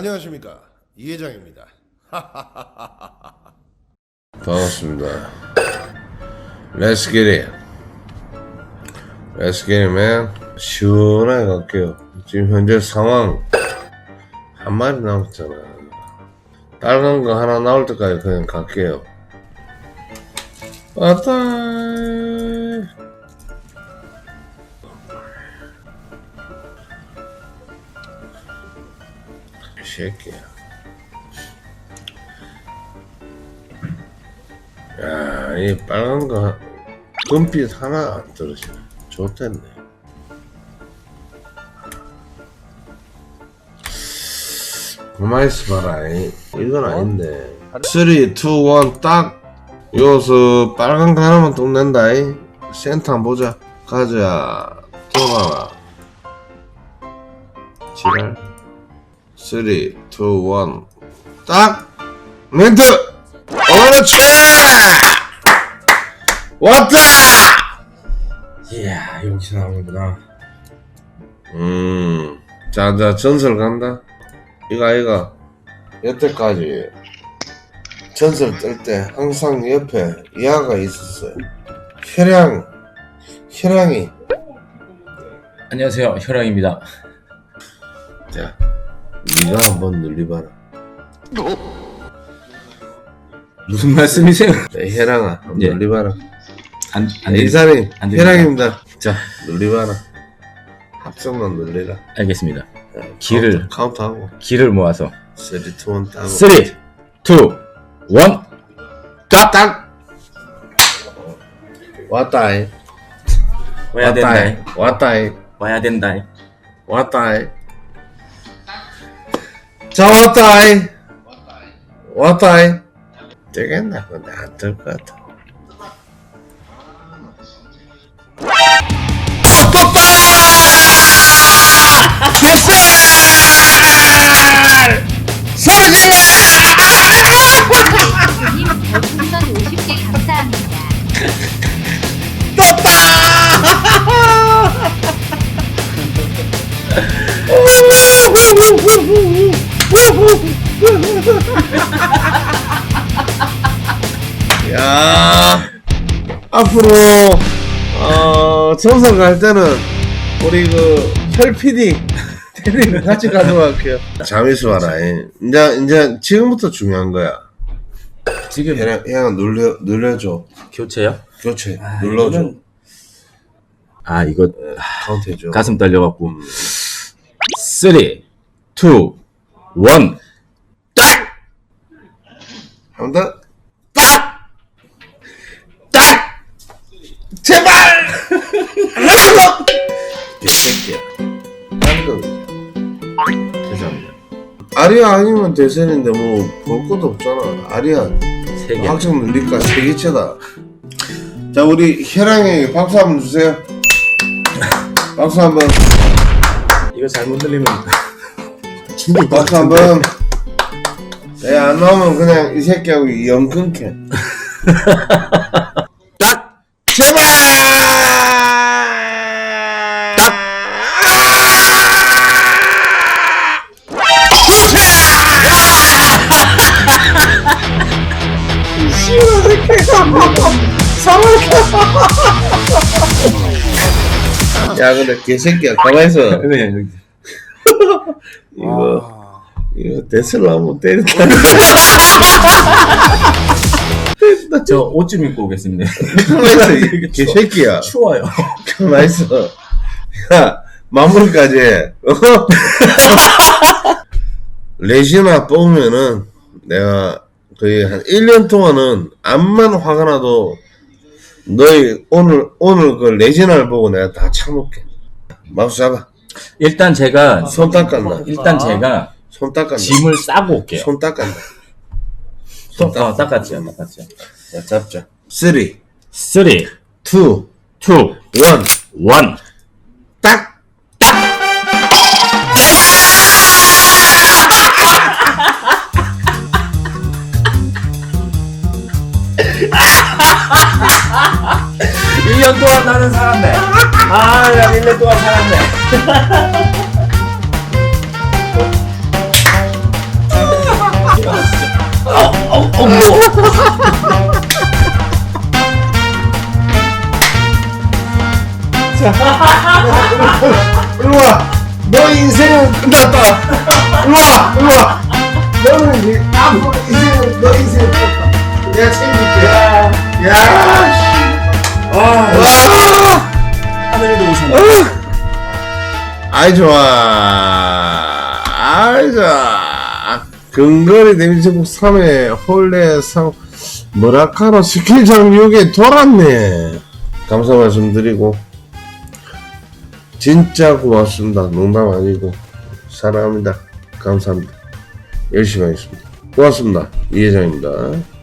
안녕하십니까 이 회장입니다. 반갑습니다. Let's get it. Let's get it, man. 시원하게 갈게요. 지금 현재 상황 한 마리 남았잖아. 빨간 거 하나 나올 때까지 그냥 갈게요. 왔다. 새끼야. 야, 이 빨간 거 금빛 하나 안 떨어지네. 좋댔네. 그만 있어봐라. 이. 이건 아닌데. 3, 2, 1, 딱! 여기서 빨간 거 하나만 뚝 낸다. 이. 센터 한번 보자. 가자. 들어가라. 지랄. 3, 2, 1, 딱! 멘트! 그렇지! 왔다! 이야 여기서 나오는구나 음, 자, 자, 전설 간다. 이거, 이거. 여태까지 전설 뜰 때 항상 옆에 이하가 있었어요. 혈양, 혈양이. 안녕하세요 혈양입니다 자, 네가 한번 눌리봐라. 무슨 말씀이세요? 자, 혈양아, 한번 예. 눌리봐라. 안, 안 네, 되- 이사님, 안 됩니다. 혈양입니다. 자, 눌리봐라. 합성만 눌리라. 알겠습니다 기를 카운트, 하고 기를 모아서 3, 2, 1 따고. 3 2 1 딱! 딱! 왔다이. 와야 된다 왔다이. 왔다이. 와야 된다 왔다이. 자, 왔다이. 왔다 야 앞으로 어 정선 갈 때는 우리 그혈 PD 대리를 같이 가져갈게요. 잠이수 와라. 이제 이제 지금부터 중요한 거야. 지금 그냥 그냥 눌려 눌려줘. 교체요? 교체 아, 눌러줘. 이거는- 아 이거 카운트 해줘. 가슴 떨려갖고 3 2 1한번 더. 딱! 딱! 제발! 더! 개새끼야. 거. 죄송합니다. 아리아 아니면 대선인데 뭐 볼 것도 없잖아. 아리아 3개 확정 늘릴까 세계체다. 자 우리 혈양에게 박수 한번 주세요. 박수 한번. 이거 잘못 들리면 박수 한번. 내안 나오면 그냥 이 새끼하고 영 끊게. 딱! 제발! 딱! 야 근데 개새끼야 가만있어 네 이거 이거 데스를 한번 때린다. 저 옷 좀 입고 오겠습니다. 가만있어 이 개새끼야. 추워요. 가만있어 야 마무리까지 해. 어? 레시나 뽑으면은 내가 거의 한 1년 동안은 암만 화가 나도 너희 오늘 오늘 그 레지나를 보고 내가 다 참을게. 마우스 잡아 일단 제가 손 닦았나 일단 제가 손 닦았나 짐을 싸고 올게요. 손 닦았나 손, 어, 닦았죠 닦았죠. 자 잡자 3 2 3 2 1 1 딱! 일년 동안 나는 살았네. 아, 난 1년 동안 살았네. 어머. 일로와 너 인생은 끝났다 일로와 일로와 너는 이제 앞으로 인생은 너 인생은 끝났다 내가 챙길게 야 씨. 와. 하늘도 오셨네. 아이 좋아. 아이 좋아. 근거리 데미지국 3회 홀레 상 머라카노 스킬장 6에 돌았네. 감사 말씀드리고. 진짜 고맙습니다. 농담 아니고. 사랑합니다. 감사합니다. 열심히 하겠습니다. 고맙습니다. 이회장입니다